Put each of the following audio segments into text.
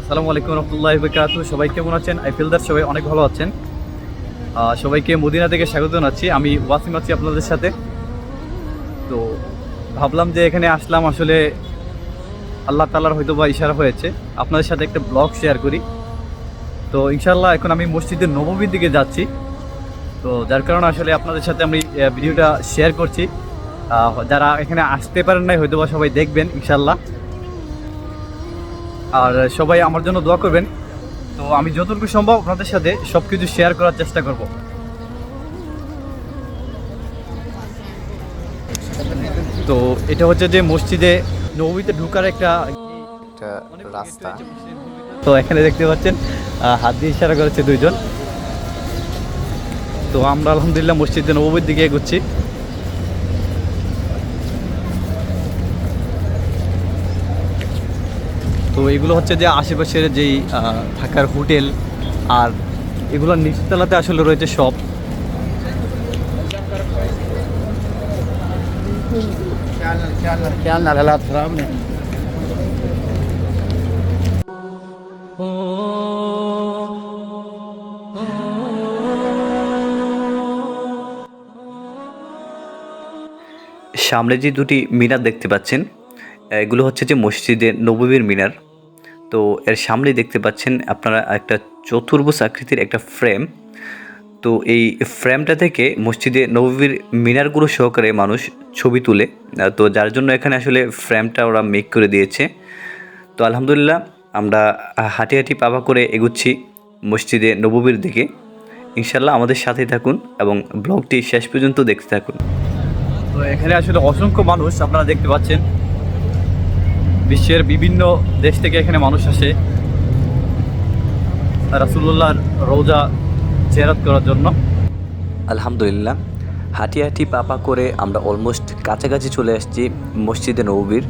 আসসালামু আলাইকুম রহমতুল্লাহ বরকাত সবাই কেমন আছেন? আই ফিল সবাই অনেক ভালো আছেন। সবাইকে মদিনা থেকে স্বাগত জানাচ্ছি। আমি ওয়াসিম আছি আপনাদের সাথে। তো ভাবলাম যে এখানে আসলাম, আসলে আল্লাহ তালার হয়তো বা ইশারা হয়েছে। আপনাদের সাথে একটা ব্লগ শেয়ার করি। তো ইনশাল্লাহ এখন আমি মসজিদের নবমীর দিকে যাচ্ছি। তো যার কারণে আসলে আপনাদের সাথে আমি ভিডিওটা শেয়ার করছি। যারা এখানে আসতে পারেন নাই হয়তো বা সবাই দেখবেন ইনশাল্লাহ আর সবাই আমার জন্য দোয়া করবেন। তো আমি যতটুকু সম্ভব আপনাদের সাথে সব কিছু শেয়ার করার চেষ্টা করব। তো এটা হচ্ছে যে মসজিদে নবমীতে ঢুকার একটা রাস্তা। তো এখানে দেখতে পাচ্ছেন হাত দিয়ে ইশারা করেছে দুইজন। তো আমরা আলহামদুলিল্লাহ মসজিদে নবমীর দিকে এগোচ্ছি। তো এগুলো হচ্ছে যে আশেপাশের যেই থাকার হোটেল আর এগুলোর নিচতলাতে আসলে রয়েছে সব। সামনে যে দুটি মিনার দেখতে পাচ্ছেন, এগুলো হচ্ছে যে মসজিদের নববীর মিনার। তো এর সামনে দেখতে পাচ্ছেন আপনারা একটা চতুর্ভুজ আকৃতির একটা ফ্রেম তো এই ফ্রেমটা থেকে মসজিদে নববীর মিনারগুলো সহকারে মানুষ ছবি তুলে তো যার জন্য এখানে আসলে ফ্রেমটা ওরা মেক করে দিয়েছে। তো আলহামদুলিল্লাহ আমরা হাঁটি হাঁটি পাবা করে এগুচ্ছি মসজিদে নববীর দিকে। ইনশাল্লাহ আমাদের সাথেই থাকুন এবং ব্লগটি শেষ পর্যন্ত দেখতে থাকুন। তো এখানে আসলে অসংখ্য মানুষ আপনারা দেখতে পাচ্ছেন। বিশ্বের বিভিন্ন দেশ থেকে এখানে মানুষ আসে। রাসুল্লাহর রোজা জেরাত করার জন্য। আলহামদুলিল্লাহ, হাঁটি হাঁটি পাপা করে আমরা অলমোস্ট কাছাকাছি চলে আসছি মসজিদে নবীর।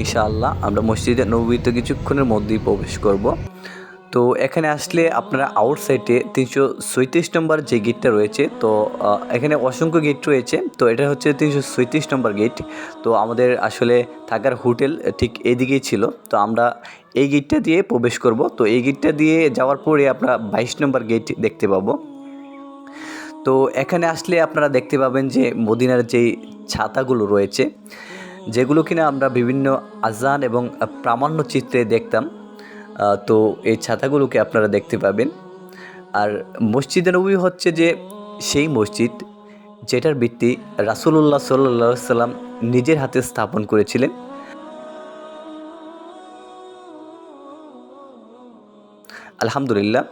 ইনশাআল্লাহ আমরা মসজিদে নবীতে কিছুক্ষণের মধ্যেই প্রবেশ করব। তো এখানে আসলে আপনারা আউটসাইডে তিনশো সৈত্রিশ নম্বর যে গেটটা রয়েছে, তো এখানে অসংখ্য গেট রয়েছে। তো এটা হচ্ছে তিনশো সৈত্রিশ নম্বর গেট তো আমাদের আসলে থাকার হোটেল ঠিক এদিকেই ছিল। তো আমরা এই গেটটা দিয়ে প্রবেশ করব। তো এই গেটটা দিয়ে যাওয়ার পরে আমরা বাইশ নম্বর গেট দেখতে পাবো। তো এখানে আসলে আপনারা দেখতে পাবেন যে মদিনার যেই ছাতাগুলো রয়েছে, যেগুলো কিনা আমরা বিভিন্ন আজান এবং প্রামাণ্য চিত্রে দেখতাম। তো এই ছাতাগুলোকে আপনারা দেখতে পাবেন। আর মসজিদে নবী হচ্ছে যে সেই মসজিদ যেটার ভিত্তি রাসুলুল্লাহ সাল্লাহ সাল্লাম নিজের হাতে স্থাপন করেছিলেন। আলহামদুলিল্লাহ,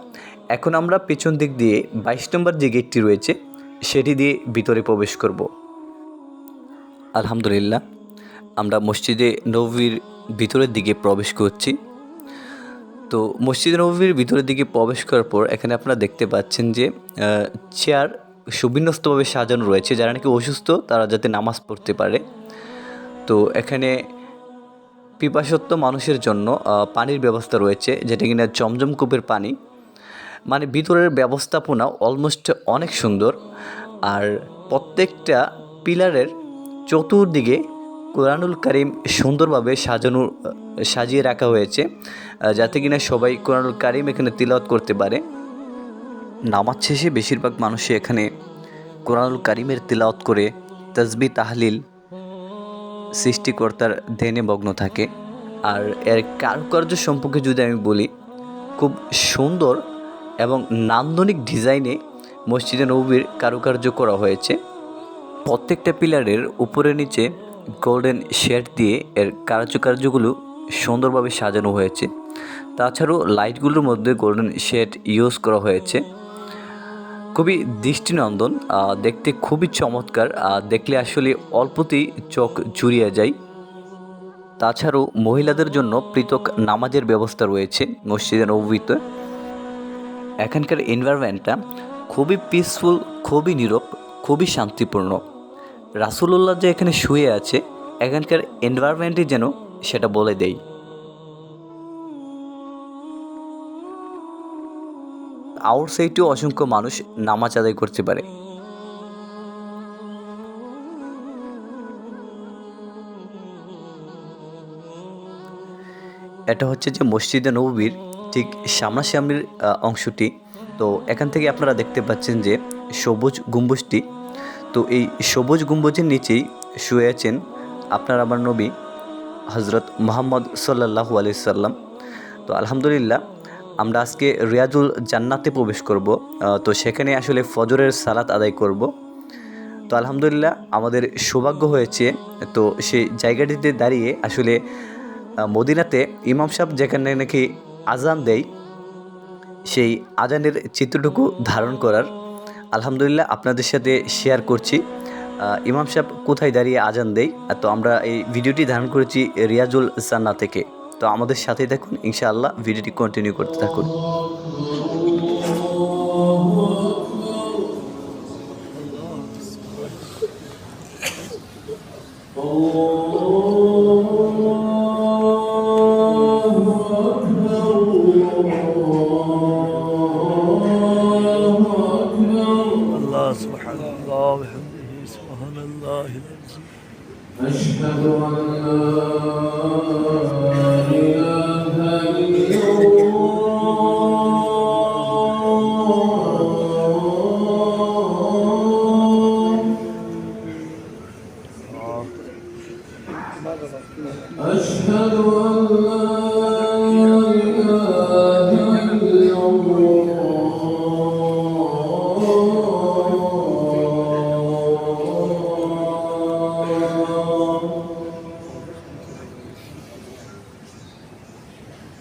এখন আমরা পেছন দিক দিয়ে বাইশ নম্বর যে গেটটি রয়েছে, সেটি দিয়ে ভিতরে প্রবেশ করব। আলহামদুলিল্লাহ, আমরা মসজিদে নবীর ভিতরের দিকে প্রবেশ করছি। তো মসজিদ নবীর ভিতরের দিকে প্রবেশ করার পর এখানে আপনারা দেখতে পাচ্ছেন যে চেয়ার সুবিন্যস্তভাবে সাজানো রয়েছে। যারা নাকি অসুস্থ, তারা যাতে নামাজ পড়তে পারে। তো এখানে পিপাসত্ব মানুষের জন্য পানির ব্যবস্থা রয়েছে, যেটা কিনা জমজম কূপের পানি। মানে ভিতরের ব্যবস্থাপনা অলমোস্ট অনেক সুন্দর। আর প্রত্যেকটা পিলারের চতুর্দিকে কোরআনুল করিম সুন্দরভাবে সাজানো, সাজিয়ে রাখা হয়েছে যাতে কিনা সবাই কোরআনুল করিম এখানে তিলাওয়াত করতে পারে। নামাজ শেষে বেশিরভাগ মানুষই এখানে কোরআনুল করিমের তিলাওয়াত করে তসবি তাহলিল সৃষ্টিকর্তার ধ্যানে মগ্ন থাকে। আর এর কারুকার্য সম্পর্কে যদি আমি বলি, খুব সুন্দর এবং নান্দনিক ডিজাইনে মসজিদে নবীর কারুকার্য করা হয়েছে। প্রত্যেকটা পিলারের উপরে নিচে গোল্ডেন শেড দিয়ে এর কার্যকার্যগুলো সুন্দরভাবে সাজানো হয়েছে। তাছাড়াও লাইটগুলোর মধ্যে গোল্ডেন শেড ইউজ করা হয়েছে। খুবই দৃষ্টিনন্দন দেখতে খুবই চমৎকার দেখলে আসলে অল্পতেই চোখ জুড়িয়ে যায়। তাছাড়াও মহিলাদের জন্য পৃথক নামাজের ব্যবস্থা রয়েছে মসজিদের নবীতে। এখানকার এনভায়রনমেন্টটা খুবই পিসফুল খুবই নীরব, খুবই শান্তিপূর্ণ। রাসুলুল্লাহ যে এখানে শুয়ে আছে, এখানকার এনভায়রনমেন্টই যেন সেটা বলে দেয়। আউটসাইডেও অসংখ্য মানুষ নামাজ আদায় করতে পারে। এটা হচ্ছে যে মসজিদে নববীর ঠিক সামনাসামনির অংশটি। তো এখান থেকে আপনারা দেখতে পাচ্ছেন যে সবুজ গম্বুজটি তো এই সবুজ গম্বুজের নিচেই শুয়ে আছেন আপনার আমার নবী হজরত মোহাম্মদ সাল্লাহু আলি সাল্লাম। তো আলহামদুলিল্লাহ, আমরা আজকে রিয়াজুল জান্নাতে প্রবেশ করব। তো সেখানে আসলে ফজরের সালাত আদায় করব। তো আলহামদুলিল্লাহ, আমাদের সৌভাগ্য হয়েছে, তো সেই জায়গাটিতে দাঁড়িয়ে আসলে মদিনাতে ইমাম সাহেব যেখানে নাকি আজান দেয়, সেই আজানের চিত্রটুকু ধারণ করার আলহামদুলিল্লাহ আপনাদের সাথে শেয়ার করছি। ইমাম সাহেব কোথায় দাঁড়িয়ে আজান দেয়? তো আমরা এই ভিডিওটি ধারণ করেছি রিয়াজুল সান্না থেকে। তো আমাদের সাথেই দেখুন, ইনশাআল্লাহ ভিডিওটি কন্টিনিউ করতে থাকুন। Oh أشهد أن لا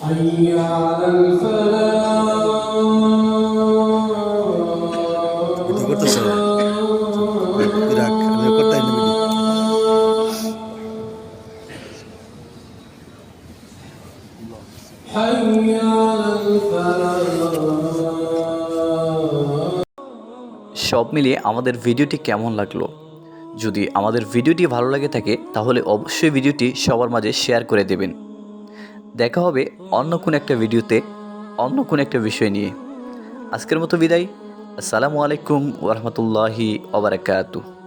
حي على الفلاح ভিডিও করতেছে রাখ আমি করতে না ভিডিও حي على الفلاح সব মিলিয়ে আমাদের ভিডিওটি কেমন লাগলো যদি আমাদের ভিডিওটি ভালো লাগে থাকে তাহলে অবশ্যই ভিডিওটি সবার মাঝে শেয়ার করে দেবেন দেখা হবে অন্য কোন একটা ভিডিওতে, অন্য কোন একটা বিষয় নিয়ে। আজকের মতো বিদায়। আসসালামু আলাইকুম ওরহমতুল্লাহি ওবরাকাতু